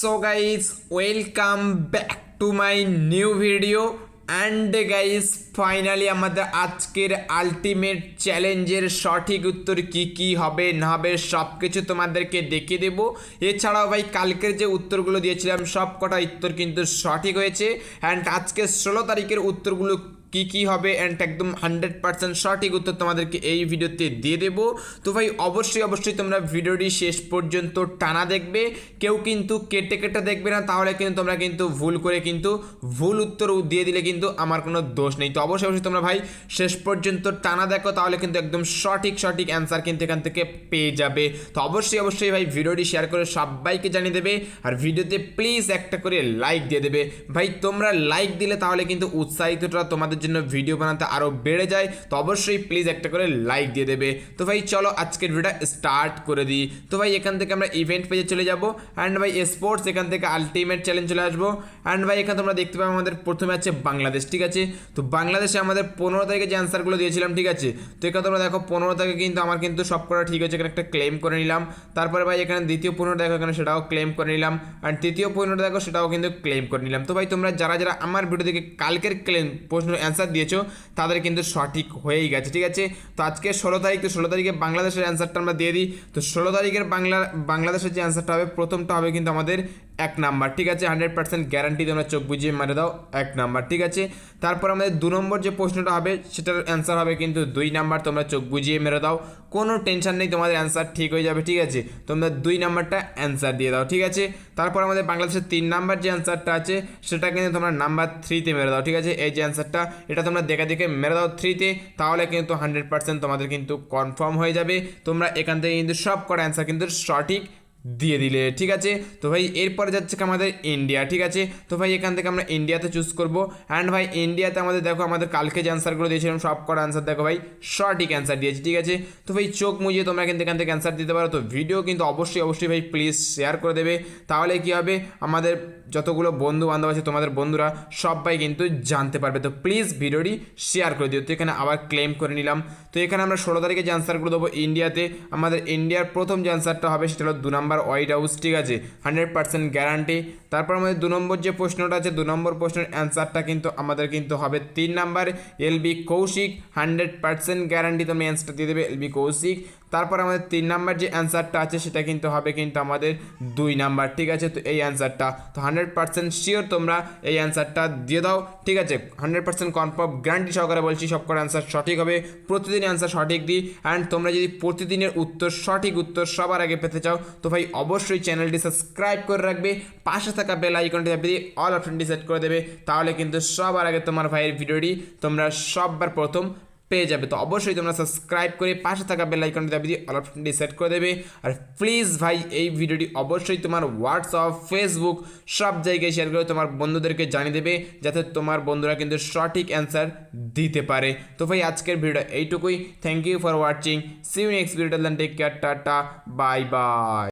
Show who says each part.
Speaker 1: So guys welcome back to my new video and guys finally আমাদের আজকের ultimate চ্যালেঞ্জের সঠিক উত্তর কি কি হবে, না হবে সব কিছু তোমাদেরকে দেখিয়ে দেবো। এছাড়াও ভাই, কালকের যে উত্তরগুলো দিয়েছিলাম সব কটা উত্তর কিন্তু সঠিক হয়েছে। অ্যান্ড আজকে ষোলো তারিখের উত্তরগুলো কি কি হবে অ্যান্ড একদম হান্ড্রেড পার্সেন্ট সঠিক উত্তর তোমাদেরকে এই ভিডিওতে দিয়ে দেবো। তো ভাই, অবশ্যই অবশ্যই তোমরা ভিডিওটি শেষ পর্যন্ত টানা দেখবে। কেউ কিন্তু কেটে কেটে দেখবে না, তাহলে কিন্তু তোমরা কিন্তু ভুল করে কিন্তু ভুল উত্তর দিয়ে দিলে কিন্তু আমার কোনো দোষ নেই। তো অবশ্যই অবশ্যই তোমরা ভাই, শেষ পর্যন্ত টানা দেখো, তাহলে কিন্তু একদম সঠিক সঠিক অ্যান্সার কিন্তু এখান থেকে পেয়ে যাবে। তো অবশ্যই অবশ্যই ভাই, ভিডিওটি শেয়ার করে সবাইকে জানিয়ে দেবে। আর ভিডিওতে প্লিজ একটা করে লাইক দিয়ে দেবে। ভাই, তোমরা লাইক দিলে তাহলে কিন্তু উৎসাহিতটা তোমাদের জন্য ভিডিও বানাতে আরও বেড়ে যায়, তো অবশ্যই প্লিজ একটা করে লাইক দিয়ে দেবে। তো ভাই, চলো আজকের ভিডিওটা স্টার্ট করে দিই। তো ভাই, এখান থেকে আমরা ইভেন্ট পেজে চলে যাব। অ্যান্ড ভাই স্পোর্টস এখান থেকে আলটিমেট চ্যালেঞ্জ চলে আসব। অ্যান্ড ভাই, এখানে তোমরা দেখতে পাবো আমাদের প্রথমে আছে বাংলাদেশ, ঠিক আছে? তো বাংলাদেশে আমাদের পনেরো তারিখে যে অ্যান্সারগুলো দিয়েছিলাম, ঠিক আছে? তো এখানে তোমরা দেখো, পনেরো তারিখে কিন্তু আমার কিন্তু সব করা ঠিক হয়েছে, এখানে একটা ক্লেম করে নিলাম। তারপরে ভাই, এখানে দ্বিতীয় পনেরো দেখো, এখানে সেটাও ক্লেম করে নিলাম। আর তৃতীয় পনেরো দেখো, সেটাও কিন্তু ক্লেম করে নিলাম। তো ভাই, তোমরা যারা যারা আমার ভিডিও থেকে কালকের ক্লেম প্রশ্ন অ্যান্সার দিয়েছ, তাদের কিন্তু সঠিক হয়েই গেছে, ঠিক আছে? তো আজকে ষোলো তারিখ, তো ষোলো তারিখে বাংলাদেশের অ্যান্সারটা আমরা দিয়ে দিই। তো ষোলো তারিখের বাংলা, বাংলাদেশের যে অ্যান্সারটা হবে, প্রথমটা হবে কিন্তু আমাদের এক নাম্বার, ঠিক আছে? হান্ড্রেড পার্সেন্ট গ্যারান্টি তোমরা চোখ বুঝিয়ে মারে দাও, এক নাম্বার, ঠিক আছে? তারপর আমাদের দু নম্বর যে প্রশ্নটা হবে, সেটার অ্যান্সার হবে কিন্তু দুই নাম্বার, তোমরা চোখ বুঝিয়ে মেরে দাও। কোনো টেনশন নেই, তোমাদের অ্যান্সার ঠিক হয়ে যাবে, ঠিক আছে? তোমরা দুই নাম্বারটা অ্যান্সার দিয়ে দাও, ঠিক আছে? তারপর আমাদের বাংলাদেশের তিন নাম্বার যে অ্যান্সারটা আছে, সেটা কিন্তু তোমরা নাম্বার থ্রিতে মেরে দাও, ঠিক আছে? এই যে অ্যান্সারটা এটা তোমরা দেখে দেখে মেরে দাও থ্রিতে তাহলে কিন্তু হান্ড্রেড পার্সেন্ট তোমাদের কিন্তু কনফার্ম হয়ে যাবে। তোমরা এখান থেকে কিন্তু সব কটা অ্যান্সার কিন্তু সঠিক দিয়ে দিলে, ঠিক আছে? তো ভাই, এরপরে যাচ্ছে আমাদের ইন্ডিয়া ঠিক আছে? তো ভাই, এখান থেকে আমরা ইন্ডিয়াতে চুজ করব। অ্যান্ড ভাই ইন্ডিয়াতে আমাদের, দেখো, আমাদের কালকে যে অ্যান্সারগুলো দিয়েছিলাম, সব কটা অ্যান্সার দেখো ভাই, সঠিক অ্যান্সার দিয়েছি, ঠিক আছে? তো ভাই, চোখ মুজিয়ে তোমরা কিন্তু এখান থেকে অ্যান্সার দিতে পারো। তো ভিডিও কিন্তু অবশ্যই অবশ্যই ভাই প্লিজ শেয়ার করে দেবে। তাহলে কি হবে? আমাদের যতগুলো বন্ধু বান্ধব আছে, তোমাদের বন্ধুরা সবাই কিন্তু জানতে পারবে। তো প্লিজ ভিডিওটি শেয়ার করে দিও। তো এখানে আবার ক্লেম করে নিলাম। তো এখানে আমরা ষোলো তারিখে যে অ্যান্সারগুলো দেবো ইন্ডিয়াতে আমাদের ইন্ডিয়ার প্রথম যে অ্যান্সারটা হবে সেটা হলো দু নম্বর হোয়াইট হাউস ঠিক আছে? হান্ড্রেড পার্সেন্ট গ্যারান্টি তারপর আমাদের দু নম্বর যে প্রশ্নটা আছে, দু নম্বর প্রশ্নের অ্যান্সারটা কিন্তু আমাদের কিন্তু হবে তিন number LB Kaushik hundred percent guarantee তুমি অ্যান্সারটা দিয়ে দেবে এলবি কৌশিক তারপর আমাদের তিন নাম্বার যে অ্যান্সারটা আছে সেটা কিন্তু হবে কিন্তু আমাদের দুই নাম্বার, ঠিক আছে? তো এই অ্যান্সারটা, তো হান্ড্রেড পার্সেন্ট শিওর তোমরা এই অ্যান্সারটা দিয়ে দাও, ঠিক আছে? হান্ড্রেড পার্সেন্ট কনফার্ম, গ্যারান্টি সহকারে বলছি সব কটা অ্যান্সার সঠিক হবে, প্রতিদিন অ্যান্সার সঠিক দিই, অ্যান্ড তোমরা যদি প্রতিদিনের উত্তর, সঠিক উত্তর সবার আগে পেতে চাও, তো ভাই অবশ্যই চ্যানেলটি সাবস্ক্রাইব করে রাখবে, পাশে থাকা বেল আইকনটি দিয়ে অল অপশনটি সেট করে দেবে, তাহলে কিন্তু সবার আগে তোমার ভাইয়ের ভিডিওটি তোমরা সববার প্রথম পেয়ে যাবে। তো অবশ্যই তোমরা সাবস্ক্রাইব করে পাশে থাকা বেল আইকনটি দাবি দিয়ে অল অপশনটি সেট করে দেবে। আর প্লিজ ভাই, এই ভিডিওটি অবশ্যই তোমার হোয়াটসঅ্যাপ ফেসবুক সব জায়গায় শেয়ার করে তোমার বন্ধুদেরকে জানিয়ে দেবে, যাতে তোমার বন্ধুরা কিন্তু সঠিক অ্যান্সার দিতে পারে। তো ভাই, আজকের ভিডিওটা এইটুকুই। Thank you for watching see you next video take care tata bye bye